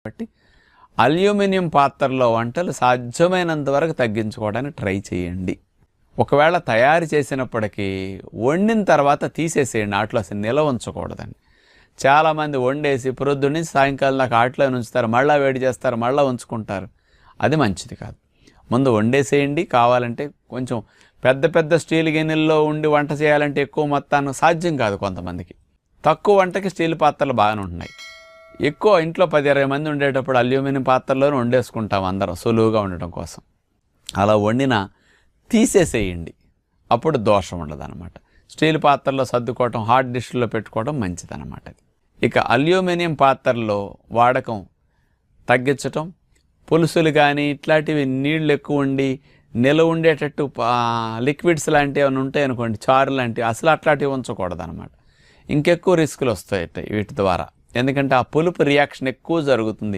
కాబట్టి అల్యూమినియం పాత్రలో వంటలు సాధ్యమైనంత వరకు తగ్గించుకోవడానికి ట్రై చేయండి. ఒకవేళ తయారు చేసినప్పటికీ వండిన తర్వాత తీసేసేయండి ఆటలో అసలు నిల్వ ఉంచకూడదండి. చాలామంది వండేసి ప్రొద్దున సాయంకాలం నాకు ఆటలో ఉంచుతారు మళ్ళీ వేడి చేస్తారు మళ్ళీ ఉంచుకుంటారు. అది మంచిది కాదు. ముందు వండేసేయండి కావాలంటే కొంచెం పెద్ద పెద్ద స్టీల్ గిన్నెల్లో ఉండి వంట చేయాలంటే ఎక్కువ మొత్తాన్ని సాధ్యం కాదు కొంతమందికి. తక్కువ వంటకి స్టీల్ పాత్రలు బాగానే ఉంటున్నాయి. ఎక్కువ ఇంట్లో పది ఇరవై మంది ఉండేటప్పుడు అల్యూమినియం పాత్రలోనే వండేసుకుంటాం అందరం సులువుగా ఉండటం కోసం. అలా వండిన తీసేసేయండి. అప్పుడు దోషం ఉండదన్నమాట. స్టీల్ పాత్రలో సర్దుకోవటం హాట్ డిష్లో పెట్టుకోవడం మంచిదన్నమాట అది. ఇక అల్యూమినియం పాత్రలో వాడకం తగ్గించటం పులుసులు కానీ ఇట్లాంటివి నీళ్ళు ఎక్కువ ఉండి నిల ఉండేటట్టు లిక్విడ్స్ లాంటివి ఏమైనా ఉంటాయి అనుకోండి చారు లాంటివి అసలు అట్లాంటివి ఉంచకూడదనమాట ఇంకెక్కువ రిస్కులు వస్తాయి వీటి ద్వారా. ఎందుకంటే ఆ పులుపు రియాక్షన్ ఎక్కువ జరుగుతుంది.